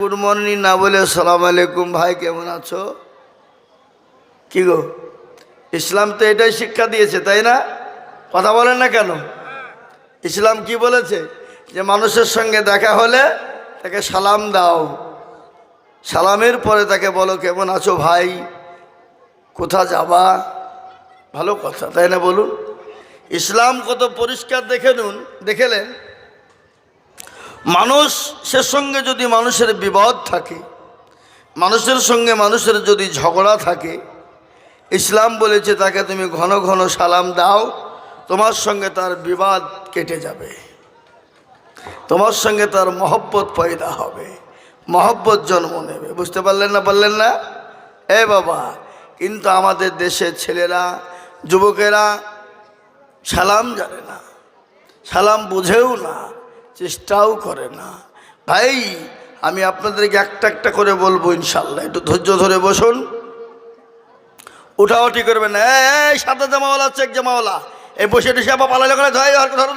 Good morning, না বলে সালাম আলাইকুম। ভাই, কেমন আছো? কি গো? ইসলাম তো এটাই শিক্ষা দিয়েছে, তাই না? কথা বলেন না কেন? ইসলাম কি বলেছে? যে মানুষের সঙ্গে দেখা হলে তাকে সালাম দাও। সালামের পরে তাকে বলো, কেমন আছো ভাই? কোথা যাবা? ভালো কথা, তাই না বলুন? ইসলাম কত পরিষ্কার দেখে নুন দেখেলেন মানুষের সঙ্গে যদি মানুষের বিবাদ থাকে, মানুষের সঙ্গে মানুষের যদি ঝগড়া থাকে, ইসলাম বলেছে তাকে তুমি ঘন ঘন সালাম দাও, তোমার সঙ্গে তার বিবাদ কেটে যাবে। তোমার সঙ্গে তার মহব্বত পয়দা হবে, মহব্বত জন্ম নেবে। বুঝতে পারলেন না পারলেন না? এ বাবা, কিন্তু আমাদের দেশের ছেলেরা, যুবকেরা সালাম জানে না, সালাম বুঝেও না। চেষ্টাও করে না। ভাই, আমি আপনাদেরকে একটা একটা করে বলব ইনশাল্লাহ। একটু ধৈর্য ধরে বসুন। উঠাউঠি করবেন। এই সাদা জামাওয়ালা চেক জামাওয়ালা। এই বসে টসে আবার পালালে করে ধরে ধরো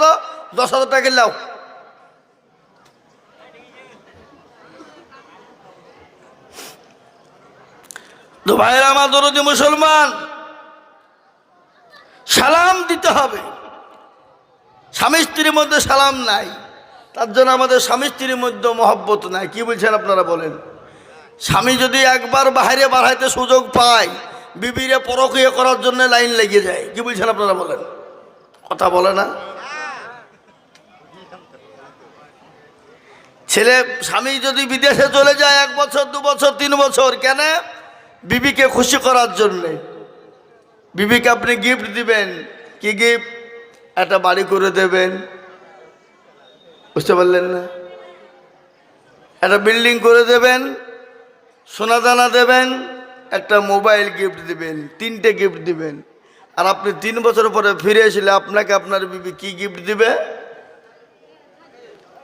দশ হাজার টাকা কিনলাও তো ভাইয়ের, আমার দরদি মুসলমান, সালাম দিতে হবে। স্বামী স্ত্রীর মধ্যে সালাম নাই। তার জন্য আমাদের স্বামী স্ত্রীর মধ্যে মহব্বত নাই। কি বলছেন আপনারা বলেন? স্বামী যদি একবার বাইরে বাড়াইতে সুযোগ পায়, বিবিরে পরকীয় করার জন্য লাইন লেগে যায়। কি বলছেন আপনারা বলেন? কথা বলে না? ছেলে, স্বামী যদি বিদেশে চলে যায় এক বছর, দু বছর, তিন বছর, কেন? বিবিকে খুশি করার জন্যে। বিবিকে আপনি গিফট দিবেন। কি গিফট একটা বাড়ি করে দেবেন। বুঝতে পারলেন না? একটা বিল্ডিং করে দেবেন সোনা দানা দেবেন, একটা মোবাইল গিফট দিবেন, তিনটে গিফট দিবেন। আর আপনি তিন বছর পরে ফিরে এসলে আপনাকে আপনার বিবি কি গিফট দিবে?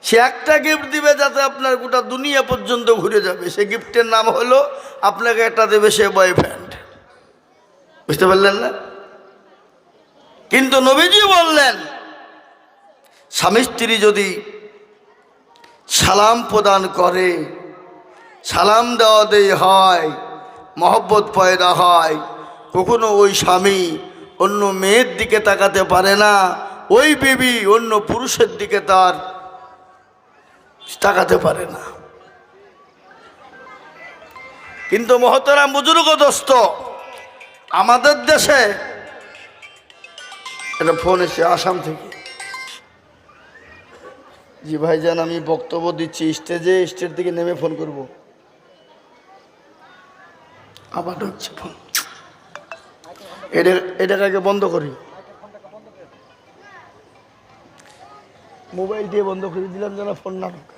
সে একটা গিফট দিবে যাতে আপনার গোটা দুনিয়া পর্যন্ত ঘুরে যাবে। সে গিফটের নাম হলো, আপনাকে একটা দেবে সে বয়ফ্রেন্ড বুঝতে পারলেন না? কিন্তু নবীজি বললেন, স্বামী স্ত্রী যদি সালাম প্রদান করে। সালাম দেওয়া দেই হয়, মহব্বত পয়দা হয়। কখনো ওই স্বামী অন্য মেয়ের দিকে তাকাতে পারে না, ওই বিবি অন্য পুরুষের দিকে তার তাকাতে পারে না। কিন্তু মহতরাম বুজুর্গ দোস্ত, আমাদের দেশে, এটা ফোন এসে আসাম থেকে জি ভাইজান, আমি বক্তব্য দিচ্ছি। স্টেজে, স্টেজ থেকে নেমে ফোন করব। আবার ঢুকছে ফোন। এটা এটাকে আগে বন্ধ করি। মোবাইল দিয়ে বন্ধ করে, দিলাম যেন ফোন না ঢোকে।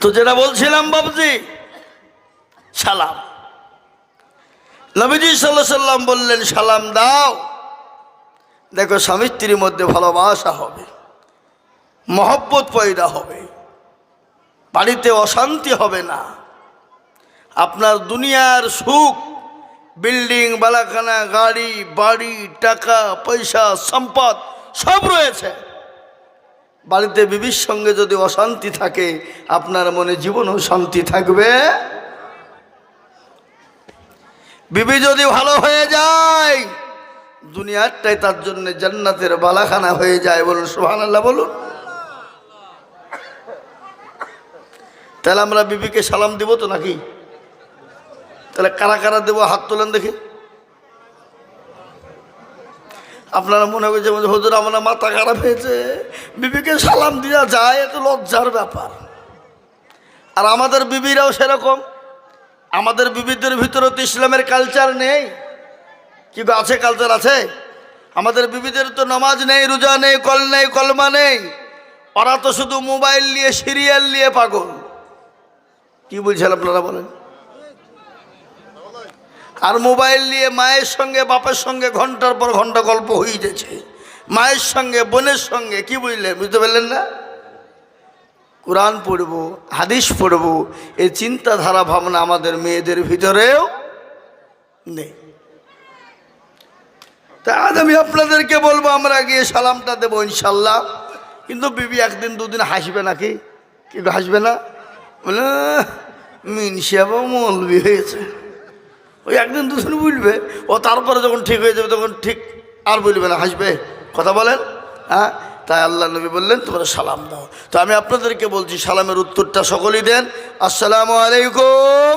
তো যেটা বলছিলাম বাবুজি, সালাম। নবীজি সাল্লাহ সাল্লাম বললেন, সালাম দাও। দেখো, স্বামী স্ত্রীর মধ্যে ভালোবাসা হবে। মহব্বত পয়দা হবে। বাড়িতে অশান্তি হবে না। আপনার দুনিয়ার সুখ, বিল্ডিং, বালাখানা, গাড়ি, বাড়ি, টাকা, পয়সা, সম্পদ সব রয়েছে। বাড়িতে বিবির সঙ্গে যদি অশান্তি থাকে, আপনার মনে জীবনও শান্তি থাকবে। বিবি যদি ভালো হয়ে যায়, দুনিয়ারটাই তার জন্য জান্নাতের বালাখানা হয়ে যায় বলুন সোহান বলুন। তাহলে আমরা বিবিকে সালাম দিব তো নাকি? তাহলে কারা কারা দেবো হাত তোলেন দেখি। আপনারা মনে করছে হুজুর, আমার মাথা খারাপ হয়েছে। বিবিকে সালাম দেওয়া যায়, এত লজ্জার ব্যাপার। আর আমাদের বিবিরাও সেরকম। আমাদের বিবিদের ভিতরে তো ইসলামের কালচার নেই। কি গো, আছে কালচার আছে? আমাদের বিবিদের তো নামাজ নেই, রোজা নেই, কল নেই, কলমা নেই। ওরা তো শুধু মোবাইল নিয়ে, সিরিয়াল নিয়ে পাগল। কি বলছেন আপনারা বলেন? আর মোবাইল নিয়ে মায়ের সঙ্গে বাপের সঙ্গে ঘণ্টার পর ঘণ্টা গল্প হয়ে যাচ্ছে। মায়ের সঙ্গে বোনের সঙ্গে কি বুঝলেন? বুঝতে পারলেন না? কোরআন পড়ব হাদিস পড়ব এই চিন্তাধারা ভাবনা আমাদের মেয়েদের ভিতরেও নেই। তা আজ আমি আপনাদেরকে বলব আমরা গিয়ে সালামটা দেবো ইনশাল্লাহ। কিন্তু বিবি একদিন দুদিন হাসবে নাকি? কি গো, হাসবে না? বলে মিনসিয়াবা মলবি হয়েছে। ওই একদিন দুদিন বুঝবে ও তারপরে যখন ঠিক হয়ে যাবে তখন ঠিক আর বলবে না, হাসবে, কথা বলেন হ্যাঁ? তাই আল্লাহ নবী বললেন, তোমরা সালাম দাও। তো আমি আপনাদেরকে বলছি, সালামের উত্তরটা সকলেই দেন। আসসালামু আলাইকুম।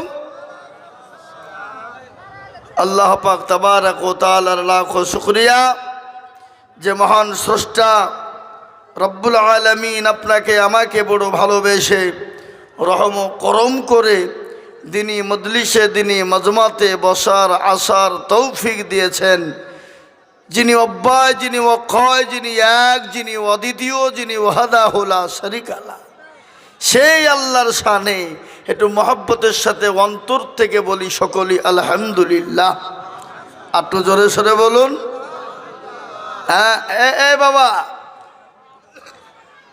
আল্লাহ পাক তাবারাক ও তাআলার লাখ শুক্রিয়া। যে মহান স্রষ্টা রব্বুল আলমিন আপনাকে, আমাকে বড় ভালোবেসে রহম করম করে দিনী মজলিসে, দিনী মজমাতে বসার আসার তৌফিক দিয়েছেন। যিনি অব্যয় যিনি অক্ষয়, যিনি এক, যিনি অদ্বিতীয়, যিনি ওহাদা হোলা শরিকালা। সেই আল্লাহর শানে একটু মহব্বতের সাথে অন্তর থেকে বলি সকলি আলহামদুলিল্লাহ। একটু জোরে সরে বলুন। হ্যাঁ এ বাবা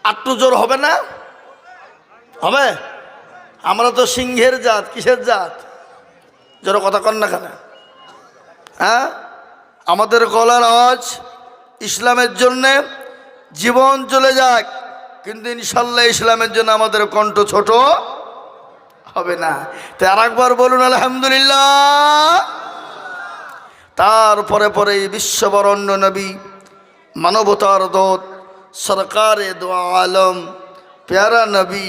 আটটু জোর হবে না? হবে? আমরা তো সিংহের জাত, কিসের জাত? জোর কথা কন না কেন? হ্যাঁ? আমাদের গলার আওয়াজ ইসলামের জন্যে জীবন চলে যাক, কিন্তু ইনশাল্লাহ ইসলামের জন্য আমাদের কণ্ঠ ছোট হবে না। তাই আর একবার বলুন, আলহামদুলিল্লাহ। তারপরে পরে বিশ্ববরণ্য নবী, মানবতার দোত, সরকারে দোয়া আলম, প্যারা নবী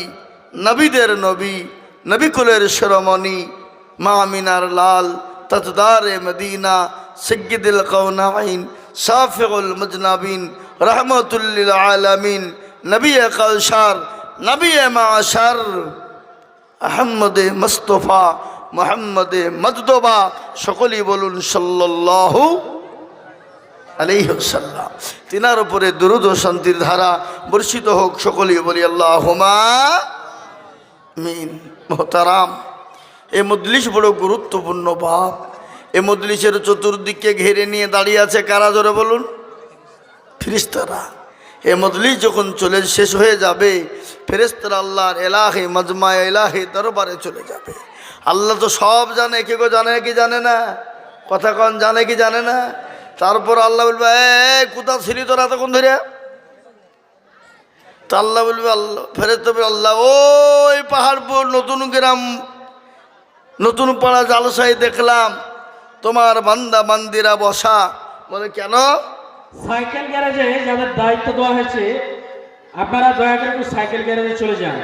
নবীদের নবী নবিকুলের শিরোমণি, মা মিনার লাল, তজদারে মদিনা সজ্জিদুল কৌনাইন শাফিউল মুজনাবিন রহমতুল্লিল আলমিন নবী কলসার নবী মাশার আহম্মদে মুস্তফা, মোহাম্মদে মজদোবা, সকলেই বলুন সাল্লাল্লাহু আলাইসাল্লাম তিনার উপরে দুরুদ শান্তির ধারা বর্ষিত হোক, সকলেই বলি আল্লাহ মিন মোহতারাম, এ মজলিস বড় গুরুত্বপূর্ণ বাপ এ মজলিসের চতুর্দিকে ঘেরে নিয়ে দাঁড়িয়ে আছে কারা ধরে বলুন? ফিরিস্তারা এ মজলিস যখন চলে শেষ হয়ে যাবে ফেরেস্তারা আল্লাহর এলাহে মজমা এলাহে, দরবারে চলে যাবে। আল্লাহ তো সব জানে, কে গো জানে, কি জানে না? কথা কন, জানে, কি জানে না? তারপর আল্লাহ বলবে, এ কোথা ছিলি তোরা তখন ধরে? তা আল্লাহ বলবে আল্লাহ ফেরত বলবে আল্লাহ। ওই পাহাড়পুর নতুন গ্রাম নতুন পাড়া জালসাই দেখলাম তোমার বান্দা বান্দিরা বসা। বলে কেন? সাইকেল গ্যারেজে যাদের দায়িত্ব দেওয়া হয়েছে আপনারা দয়া করে একটু সাইকেল গ্যারেজে চলে যান।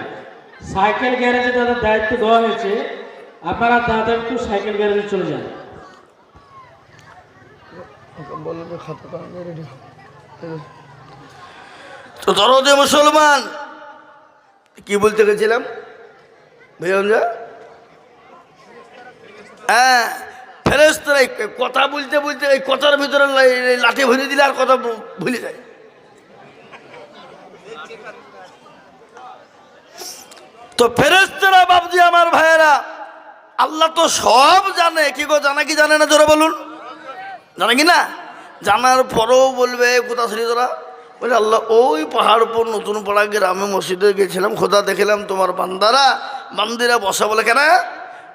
সাইকেল গ্যারেজে যাদের দায়িত্ব দেওয়া হয়েছে আপনারা তাদের একটু সাইকেল গ্যারেজে চলে যান। তো ধরো যে মুসলমান। কি বলতে গেছিলাম? হ্যাঁ ফেরেস্তরা কথা বলতে বলতে এই কথার ভিতরে লাঠি ভরে দিলে আর কথা ভুলে যায়। তো ফেরেস্তরা বাবজি আমার ভাইয়েরা, আল্লাহ তো সব জানে। কি গো, জানা কি জানে না, জোরে বলুন। জানে কি না? জানার পরও বলবে কোথা ছিলি তোরা? বলে, আল্লাহ, ওই পাহাড় উপর নতুন পাড়া গ্রামে মসজিদে গেছিলাম, খোদা দেখলাম তোমার বান্দারা বান্দিরা বসা বলে, কেন?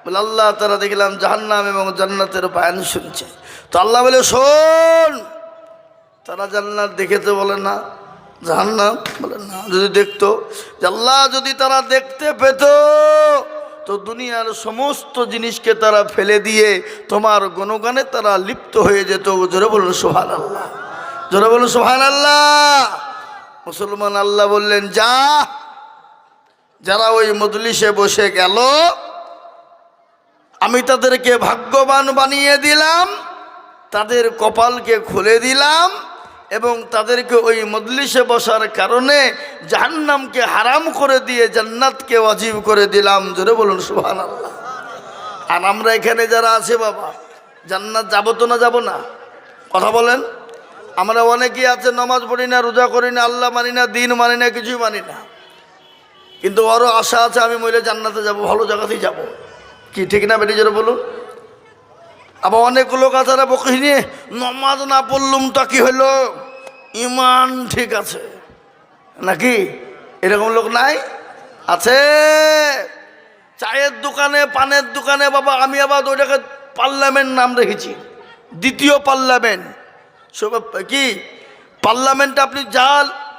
বলে, আল্লাহ তারা দেখলাম জাহান্নাম এবং জান্নাতের বায়ান শুনছে। তো আল্লাহ বলে, শোন। তারা জান্নাত দেখেতে বলে, না। জাহান্নাম বলে, না। যদি দেখতো আল্লাহ যদি তারা দেখতে পেত, তো দুনিয়ার সমস্ত জিনিসকে তারা ফেলে দিয়ে তোমার গণগানে তারা লিপ্ত হয়ে যেত। জোরে বলুন সোহান আল্লাহ জোরে বলুন সোহান আল্লাহ মুসলমান আল্লাহ বললেন, যা, যারা ওই মজলিসে বসে গেল, আমি তাদেরকে ভাগ্যবান বানিয়ে দিলাম, তাদের কপালকে খুলে দিলাম এবং তাদেরকে ওই মজলিসে বসার কারণে জাহান্নামকে হারাম করে দিয়ে জান্নাতকে অজীব করে দিলাম। জোরে বলুন সুহান আল্লাহ আর আমরা এখানে যারা আছে বাবা, জান্নাত যাব তো না যাব না? কথা বলেন। আমরা অনেকেই আছে, নামাজ পড়ি না, রোজা করি না, আল্লাহ মানি না, দিন মানি না, কিছুই মানি না। কিন্তু আরও আশা আছে, আমি মহিলা জান্নাতে যাব, ভালো জায়গাতেই যাব। কি, ঠিক না বেটি, জোরে বলুন? আবার অনেক লোক আছে না নিয়ে নমাজ না পড়লুম তা কি হলো ইমান ঠিক আছে। নাকি? এরকম লোক নাই? আছে? চায়ের দোকানে, পানের দোকানে, বাবা, আমি আবার ওইটাকে পার্লামেন্ট নাম রেখেছি। দ্বিতীয় পার্লামেন্ট। কি? পার্লামেন্টে আপনি যা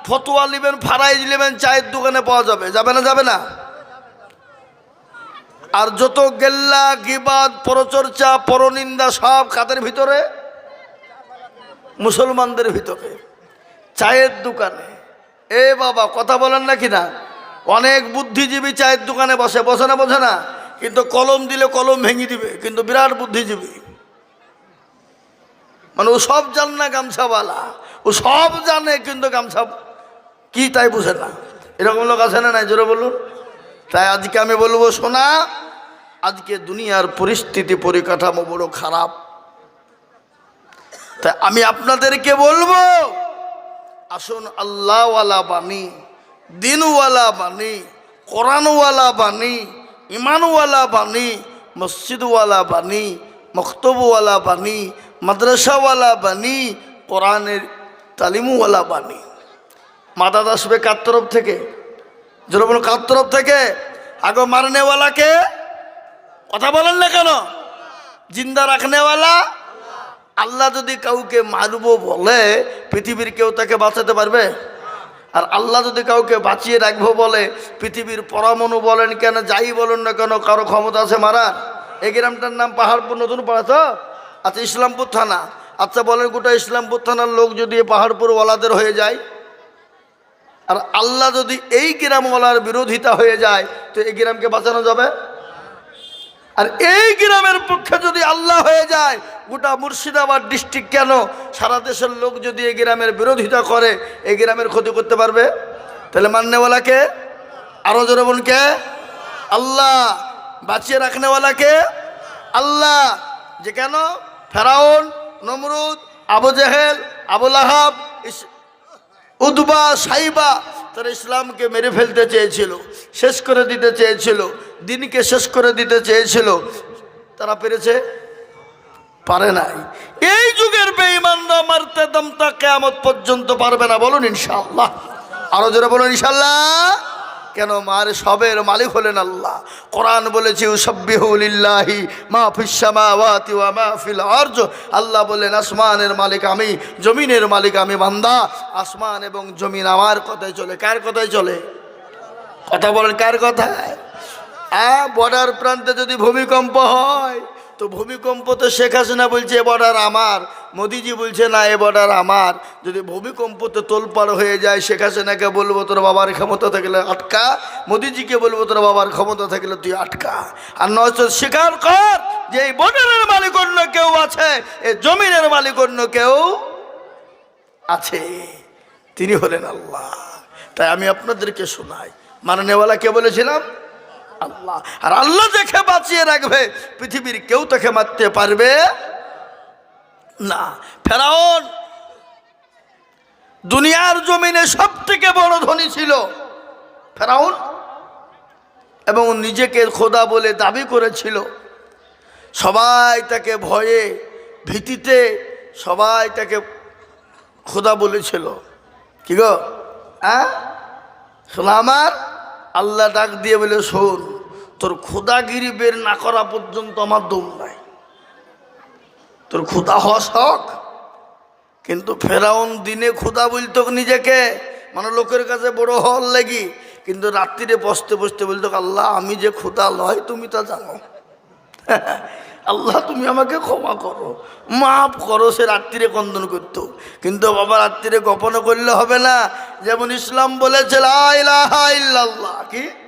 ফতোয়া নেবেন ফারাইজ নেবেন, চায়ের দোকানে পাওয়া যাবে। যাবে না যাবে না? আর যত গেল্লা, গিবাদ, পরচর্চা, পরনিন্দা সব কাদের ভিতরে, মুসলমানদের ভিতরে, চায়ের দোকানে। এ বাবা, কথা বলেন নাকি না? অনেক বুদ্ধিজীবী চায়ের দোকানে বসে বসে না বোঝে না? কিন্তু কলম দিলে কলম ভেঙে দিবে, কিন্তু বিরাট বুদ্ধিজীবী। মানে ও সব জান না গামছাওয়ালা। ও সব জানে, কিন্তু গামছা কি তাই বুঝে না। এরকম লোক আছে না নাই? জোরে বলুন। তাই আজকে আমি বলব, শোনা, আজকে দুনিয়ার পরিস্থিতি পরিকাঠামো বড় খারাপ। তাই আমি আপনাদেরকে বলব, আসুন আল্লাহওয়ালা বাণী, দিনওয়ালা বাণী, কোরআনওয়ালা বাণী ইমানওয়ালা বাণী, মসজিদওয়ালা বাণী, মক্তবওয়ালা বাণী মাদ্রাসাওয়ালা বাণী, কোরআনের তালিমওয়ালা বাণী। মাদাদ আসবে কার তরফ থেকে? জোরে বলুন, কার তরফ থেকে? আগে মারনেওয়ালাকে? কথা বলেন না কেন? জিন্দা রাখনেওয়ালা? আল্লাহ যদি কাউকে মারবো বলে, পৃথিবীর কেউ তাকে বাঁচাতে পারবে? আর আল্লাহ যদি কাউকে বাঁচিয়ে রাখব বলে, পৃথিবীর পরমাণু বলেন কেন, যাই বলেন না কেন, কারও ক্ষমতা আছে মারার? এই গ্রামটার নাম পাহাড়পুর, নতুন পাড়া তো? আচ্ছা ইসলামপুর থানা। আচ্ছা বলেন গোটা ইসলামপুর থানার লোক যদি পাহাড়পুর ওয়ালাদের হয়ে যায়, আর আল্লাহ যদি এই গ্রামওয়ালার বিরোধিতা হয়ে যায়, তো এই গ্রামকে বাঁচানো যাবে? আর এই গ্রামের পক্ষে যদি আল্লাহ হয়ে যায়, গোটা মুর্শিদাবাদ ডিস্ট্রিক্ট কেন? সারা দেশের লোক যদি এই গ্রামের বিরোধিতা করে, এই গ্রামের ক্ষতি করতে পারবে? তাহলে মান্যওয়ালাকে আরও জোরে আল্লাহ। বাঁচিয়ে রাখনেওয়ালাকে আল্লাহ। যে কেন? ফেরাউন, নমরুদ, আবু জেহেল আবুল আহাব উদ্বা, সাইবা, তারা ইসলামকে মেরে ফেলতে চেয়েছিল, শেষ করে দিতে চেয়েছিল, দিনকে শেষ করে দিতে চেয়েছিল। তারা পেরেছে? পারে নাই। এই যুগের বেঈমানরা মারতে দমতা কেয়ামত পর্যন্ত পারবে না, বলুন ইনশাল্লাহ আরও জোরে বলুন ইনশাআল্লাহ। কেন মার সবের মালিক হলেন আল্লাহ? কোরআন বলেছে ওয়া মা ফিল আরজ। আল্লাহ বলেন আসমানের মালিক আমি, জমিনের মালিক আমি বান্দা। আসমান এবং জমিন আমার কথায় চলে। কার কথায় চলে? কথা বলেন কার কথায়? বর্ডার প্রান্তে যদি ভূমিকম্প হয় তো ভূমিকম্প তো শেখ হাসিনা বলছে, এ বর্ডার আমার। মোদিজি বলছে, না, এ বর্ডার আমার। যদি ভূমিকম্পতে তোলপাড় হয়ে যায়, শেখ হাসিনাকে বলব, তোর বাবার ক্ষমতা থাকলে আটকা। মোদিজিকে বলব, তোর বাবার ক্ষমতা থাকলে তুই আটকা। আর নয়তো স্বীকার কর যে এই বর্ডারের মালিক অন্য কেউ আছে, এ জমিনের মালিক অন্য কেউ আছে। তিনি হলেন আল্লাহ। তাই আমি আপনাদেরকে শোনাই। মাননেওয়ালা কে বলেছিলাম? আল্লাহ। আর আল্লাহ দেখে বাঁচিয়ে রাখবে, পৃথিবীর কেউ তাকে মারতে পারবে না। ফেরাউন, দুনিয়ার জমিনে সব থেকে বড় ধনী ছিল ফেরাউন এবং নিজেকে খোদা বলে দাবি করেছিল। সবাই তাকে ভয়ে ভীতিতে সবাই তাকে খোদা বলেছিল। কি গো? হ্যাঁ? শোনা আমার, আল্লাহ ডাক দিয়ে বলে, শোন। তোর খোদাগিরি বের না করা পর্যন্ত আমার দম নাই। তোর খোদা হওয়া শখ? কিন্তু ফেরাউন দিনে খোদা বলতো নিজেকে মানে লোকের কাছে বড় হওয়ার লাগি, কিন্তু রাত্রিরে বসতে বসতে বলতো, আল্লাহ, আমি যে খোদা লয়, তুমি তা জানো। আল্লাহ, তুমি আমাকে ক্ষমা করো। মাফ করো, সে রাত্রিরে কন্দন করতো। কিন্তু বাবা রাত্রিরে গোপন করলে হবে না। যেমন ইসলাম বলেছে কি?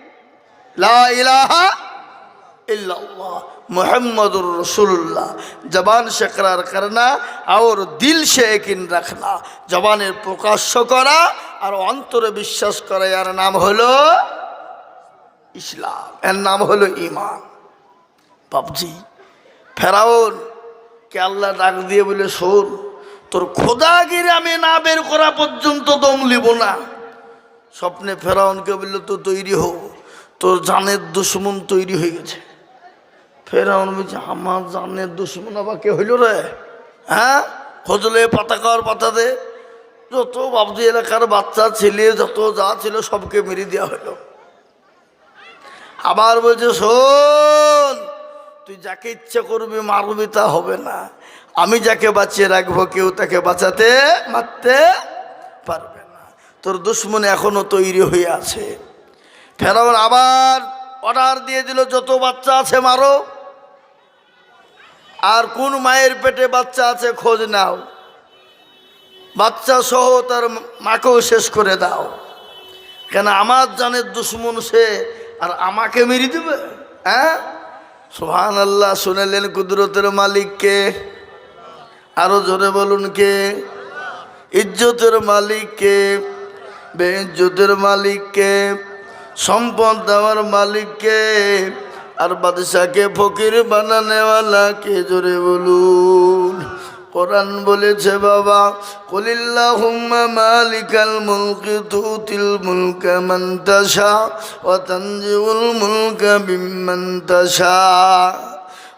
লা ইলাহা इल्लल्लाह मोहम्मद रसूलुल्लाह जबान से करार करना और दिल से यकीन रखना জবানের প্রকাশ্য করা আর অন্তরে বিশ্বাস করা এর নাম হলো ইসলাম এর নাম হলো ইমান বাবজি ফেরাউন কে আল্লাহ ডাক দিয়ে বলে শোন তোর খোদাগিরি আমি না বের করা পর্যন্ত দম লিব না স্বপ্নে ফেরাউনকে বললো তো তৈরি হো তোর জানের দুশ্মন তৈরি হয়ে গেছে। ফের ফেরাউন বলছে, আমার জানের দুশ্মন আবার কে হইল রে? হ্যাঁ? হজলে পাতাকার পাতা দে। যত বাবজি এলাকার বাচ্চা, ছেলে, যত যা ছিল সবকে মেরে দেওয়া হলো। আবার বলছে, শোন, তুই যাকে ইচ্ছা করবি মারবি তা হবে না। আমি যাকে বাঁচিয়ে রাখব, কেউ তাকে বাঁচাতে, মারতে পারবে না। তোর দুশ্মন এখনও তৈরি হয়ে আছে। ফেরাউন আবার অর্ডার দিয়ে দিল, যত বাচ্চা আছে মারো। আর কোন মায়ের পেটে বাচ্চা আছে খোঁজ নাও। বাচ্চা সহ তার মাকেও শেষ করে দাও। কেন আমার জানের দুশ্মন সে, আর আমাকে মেরে দেবে? হ্যাঁ? সোহান আল্লাহ শুনেলেন কুদরতের মালিককে। আরও জোরে বলুন কে? ইজ্জতের মালিককে, বেইজ্জতের মালিককে। সম্পদ দেওয়ার মালিককে আর বাদশাকে ফকির বানানেওয়ালা কে জোরে বলুন? কোরআন বলেছে বাবা, কলিল্লাহুম্মা মালিকাল মুলকি তুতিল মুলকা মান তাশা ওয়া তানজিউল মুলকা বিম্মান তাশা।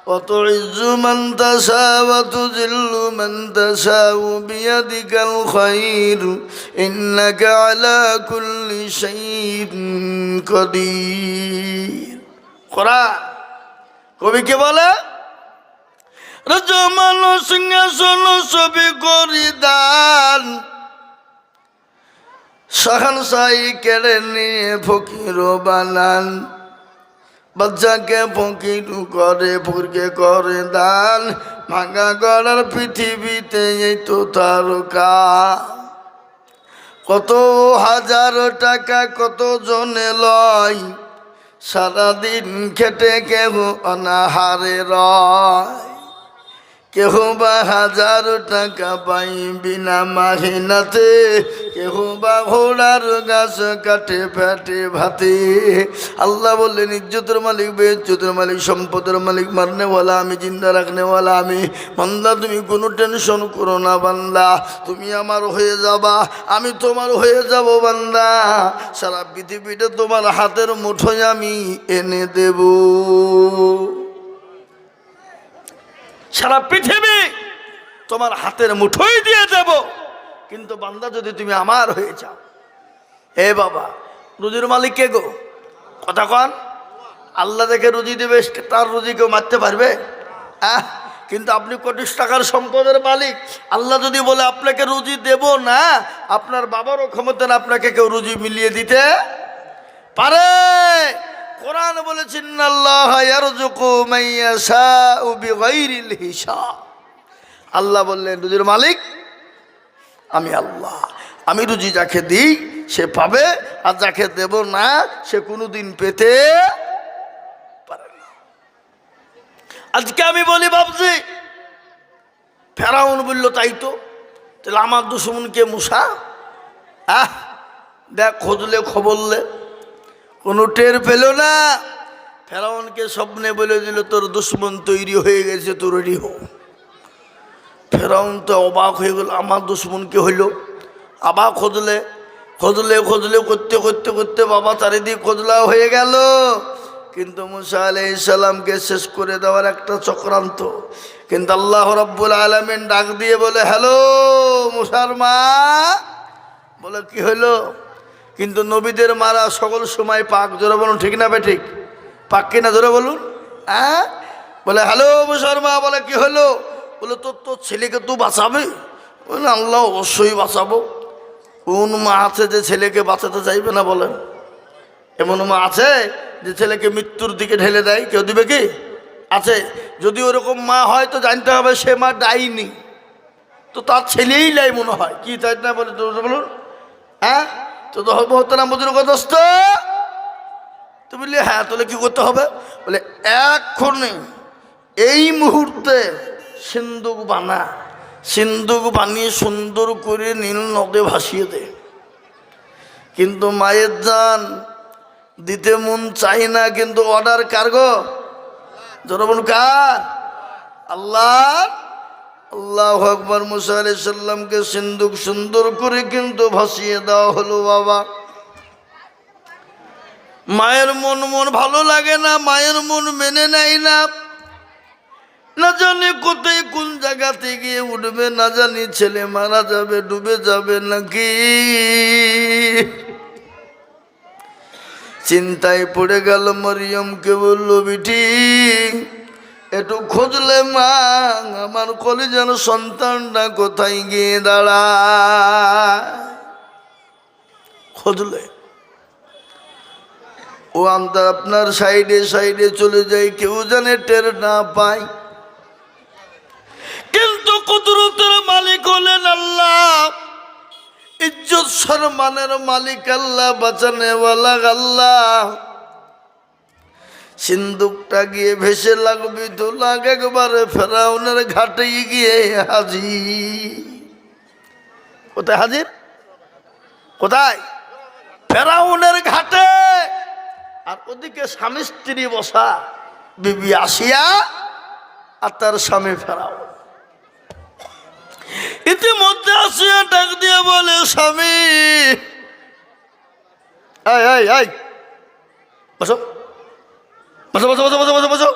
وتعز من تشاء وتذل من تشاء بيدك الخير إنك على كل شيء قدير কোরআন কবি কে বলে রজমান সিংহাসন ছবি করি দান সাহান সাই কেড়ে নিয়ে ফকির বানান বাচ্চাকে ফকির করে ফুরকে করে দান। ভাঙা করার পৃথিবীতে এই তো তারকা। কত হাজার টাকা, কত জনে লয়। সারাদিন খেটে কেহ অনাহারে রয়। কেহ বা হাজার টাকা পাই বিনা মাহিনাতে, কেহ বা ঘোড়ার গাছ কাটে, ফেটে, ভাতে। আল্লাহ বললেন, ইজ্জতের মালিক বেজ্জতের মালিক, সম্পদের মালিক, মারনেওয়ালা আমি, জিন্দা রাখনেওয়ালা আমি। বান্দা, তুমি কোনো টেনশন করো না বান্দা, তুমি আমার হয়ে যাবা, আমি তোমার হয়ে যাব বান্দা। সারা পৃথিবীটা তোমার হাতের মুঠোয় আমি এনে দেবো। সারা পৃথিবী তোমার হাতের মুঠোই দিয়ে দেব। কিন্তু বান্দা, যদি তুমি আমার হয়ে যাও, হে বাবা, রুজির মালিক কে গো? কথা কন। আল্লাহ দেখে রুজি দেবে তার রুজি কেউ মারতে পারবে? কিন্তু আপনি কোটি টাকার সম্পদের মালিক। আল্লাহ যদি বলে, আপনাকে রুজি দেব না, আপনার বাবারও ক্ষমতা আপনাকে কেউ রুজি মিলিয়ে দিতে পারে? কোরআন বলেছেন আল্লাহ বললেন, রুজির মালিক, আমি আল্লাহ। আমি রুজি যাকে দিই, সে পাবে, আর যাকে দেব না, সে কোনোদিন পেতে পারে না। আজকে আমি বলি বাবজি ফেরাউন বলল, তাই তো, তাহলে আমার দুশ্মনকে মুসা আহ, দেখ খোঁজলে খবরলে কোনো টের পেল না। ফেরাউনকে স্বপ্নে বলে দিল, তোর দুশ্মন তৈরি হয়ে গেছে, তোর রেডি হো। ফেরাউন তো অবাক হয়ে গেল, আমার দুশ্মনকে হইল? আবার খোঁজলে খোঁজলে খোঁজলে, করতে করতে করতে বাবা চারিদিক খোঁজলা হয়ে গেল। কিন্তু মুসা আলাইসাল্লামকে শেষ করে দেওয়ার একটা চক্রান্ত। কিন্তু আল্লাহ রব্বুল আলমিন ডাক দিয়ে বলে, হ্যালো মুসার মা। বলে, কি হলো কিন্তু নবীদের মারা সকল সময় পাক, জোরে বলুন, ঠিক না বে ঠিক? পাক কিনা জোরে বলুন? হ্যাঁ? বলে, হ্যালো শর্মা। বলে, কি হলো? বলে, তোর তোর ছেলেকে তুই বাঁচাবে? বলে, আল্লাহ অবশ্যই বাঁচাবো। কোন মা আছে যে ছেলেকে বাঁচাতে চাইবে না, বলেন? এমন মা আছে যে ছেলেকে মৃত্যুর দিকে ঢেলে দেয়, কেউ দিবে কি? আছে। যদি ওরকম মা হয় তো জানতে হবে সে মা ডাইনি। তো তার ছেলেই লাই মনে হয়। কি তাই না বলে বলুন? হ্যাঁ? তো তো মহতারাম বুজুর দোস্ত। তো বললি হ্যাঁ তাহলে কি করতে হবে? বলে এক্ষণে এই মুহূর্তে সিন্দুক বানা সিন্দুক বানিয়ে সুন্দর করে নীল নদে ভাসিয়ে দে। কিন্তু মায়ের যান দিতে মন চাই না, কিন্তু অর্ডার কার্গো জনবন কার? আল্লাহ আল্লাহ আকবর, মুসা আলাইসাল্লামকে সিন্দুক সুন্দর করে কিন্তু ভাসিয়ে দেওয়া হলো বাবা। মায়ের মন মন ভালো লাগে না, মায়ের মন মেনে নেয় না। না জানি কোথায় কোন জায়গাতে গিয়ে উঠবে, না জানি ছেলে মারা যাবে, ডুবে যাবে নাকি। চিন্তায় পড়ে গেল মরিয়মকে বলল, বিটি একটু খুঁজলে মা, আমার কলিজার সন্তানটা কোথায় গিয়ে দাঁড়ায়? খুঁজলে। ও আমটা আপনার সাইডে সাইডে চলে যায়, কেউ জানে টের না পায়। কিন্তু কুদরতের মালিক হলেন আল্লাহ। ইজ্জত, সম্মানের মালিক আল্লাহ, বাঁচানেওয়ালা আল্লাহ। সিন্দুকটা গিয়ে ভেসে লাগবি তো লাগ একবারে ফেরাউনের ঘাটে গিয়ে হাজি কোথায় হাজির? কোথায়? ফেরাউনের ঘাটে। আর ওদিকে স্বামী স্ত্রী বসা, বিবি আসিয়া আর তার স্বামী ফেরাও। ইতিমধ্যে আসিয়া ডাক দিয়ে বলে, স্বামী! এই এই এই, বসো। বসো বসো বসো বসো বসো বসো।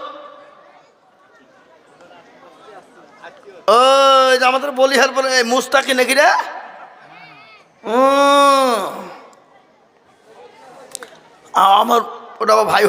ওই আমাদের বলিহার পরে মুস্তাকি নাকি রে? আমার ওটা ভাই